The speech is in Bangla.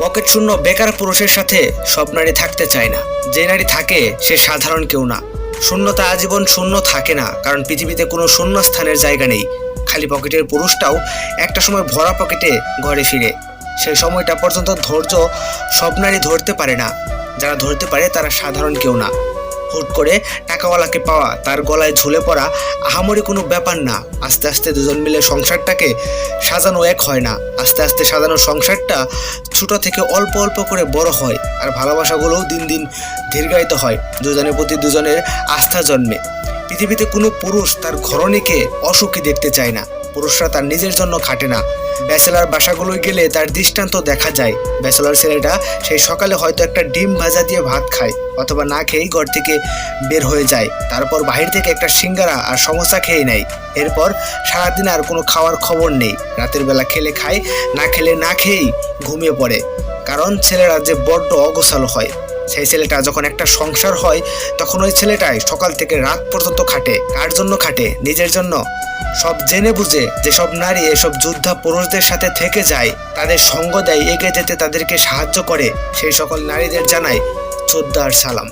পকেট শূন্য বেকার পুরুষের সাথে সব নারী থাকতে চায় না। যে নারী থাকে, সে সাধারণ কেউ না। শূন্যতা আজীবন শূন্য থাকে না, কারণ পৃথিবীতে কোনো শূন্য স্থানের জায়গা নেই। খালি পকেটের পুরুষটাও একটা সময় ভরা পকেটে ঘরে ফিরে। সেই সময়টা পর্যন্ত ধৈর্য সব নারী ধরতে পারে না। যারা ধরতে পারে, তারা সাধারণ কেউ না। হুট করে টাকাওয়ালাকে পাওয়া, তার গলায় ঝুলে পড়া আহামরি কোনো ব্যাপার না। আস্তে আস্তে দুজন মিলে সংসারটাকে সাজানো এক হয় না। আস্তে আস্তে সাজানো সংসারটা ছোট থেকে অল্প অল্প করে বড় হয় আর ভালোবাসাগুলোও দিন দিন দীর্ঘায়িত হয় দুজনের প্রতি দুজনের আস্থা জন্মে। পৃথিবীতে কোনো পুরুষ তার ঘরণীকে অসুখী দেখতে চায় না। পুরুষরা তার নিজের জন্য খাটে না। ব্যাচেলার বাসাগুলোয় গেলে তার দৃষ্টান্ত দেখা যায়। ব্যাচেলার ছেলেটা সেই সকালে হয়তো একটা ডিম ভাজা দিয়ে ভাত খায় অথবা না খেয়েই ঘর থেকে বের হয়ে যায়। তারপর বাহির থেকে একটা সিঙ্গারা আর সমোসা খেয়ে নেয়। এরপর সারাদিন আর কোনো খাওয়ার খবর নেই। রাতের বেলা খেলে খায়, না খেলে না খেয়েই ঘুমিয়ে পড়ে। কারণ ছেলেরা যে বড্ড অগোছালো হয়। সেই ছেলেটা যখন একটা সংসার হয়, তখন ওই ছেলেটাই সকাল থেকে রাত পর্যন্ত খাটে। কার জন্য খাটে? নিজের জন্য। সব জেনে বুঝে যেসব নারী, এসব যোদ্ধা পুরুষদের সাথে থেকে যায়, তাদের সঙ্গ দেয়, এগিয়ে যেতে তাদেরকে সাহায্য করে। সেই সকল নারীদের জানায়, চোদ্দার সালাম।